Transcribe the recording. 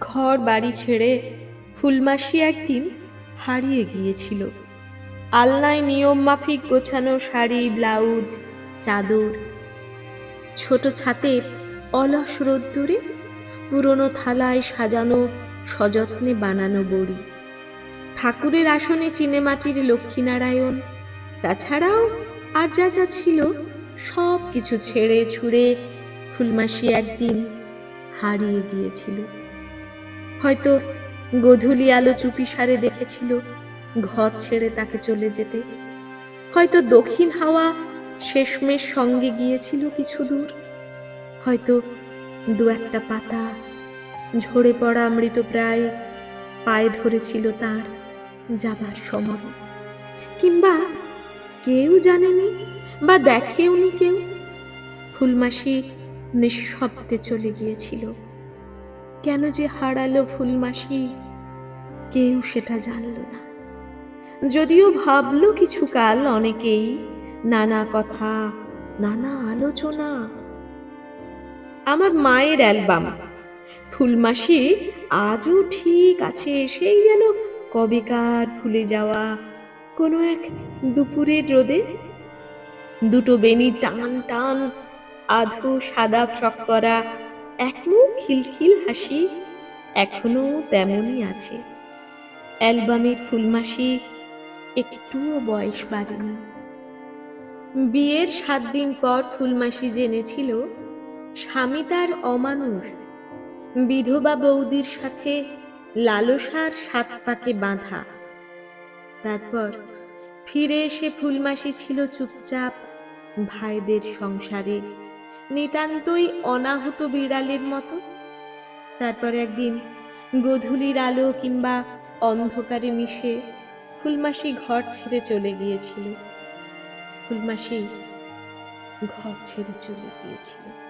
ঘর বাড়ি ছেড়ে ফুলমাসি একদিন হারিয়ে গিয়েছিল। আলনায় নিয়ম মাফিক গোছানো শাড়ি, ব্লাউজ, চাদর। ছোট ছাতের অলস রোদ্দুরে পুরনো থালায় সাজানো সযত্নে বানানো বড়ি। ঠাকুরের আসনে চিনেমাটির লক্ষ্মীনারায়ণ। তাছাড়াও আর যা যা ছিল সব কিছু ছেড়ে ছুঁড়ে ফুলমাসি একদিন হারিয়ে গিয়েছিল। হয়তো গধূলি আলো চুপি সারে দেখেছিল ঘর ছেড়ে তাকে চলে যেতে। হয়তো দক্ষিণ হাওয়া শেষমেশ সঙ্গে গিয়েছিল কিছু দূর। হয়তো দু একটা পাতা ঝরে পড়া মৃত প্রায় পায়ে ধরেছিল তার যাবার সময়। কিংবা কেউ জানেনি বা দেখেওনি কেউ ফুলমাসি নিঃশব্দে চলে গিয়েছিল। কেন যে হারালো ফুলমাসি কেউ সেটা জানল না। যদিও ভাবলো কিছু কাল অনেকেই, নানা কথা, নানা আলোচনা। আমার মায়ের অ্যালবাম ফুলমাসি আজও ঠিক আছে, সেই যেন কবেকার ভুলে যাওয়া কোনো এক দুপুরের রোদে। দুটো বেনি টান টান, আধো সাদা ফ্রক পরা এক মুখ খিলখিল হাসি এখনও তেমনই আছে। অ্যালবামের ফুলমাসি একটুও বয়স বাড়েনি। বিয়ের সাত দিন পর ফুলমাসি জেনেছিল, স্বামী তার অমানুষ। বিধবা বৌদির সাথে লালসার সাত পাকে বাঁধা। তারপর ফিরে এসে ফুলমাসি ছিল চুপচাপ ভাইদের সংসারে। নিতান্তই অনাহত বিড়ালের মতো। তারপর একদিন গধূলির আলো কিংবা অন্ধকারে মিশে ফুলমাসি ঘর ছেড়ে চলে গিয়েছিল। ফুলমাসি ঘর ছেড়ে চলে গিয়েছিল।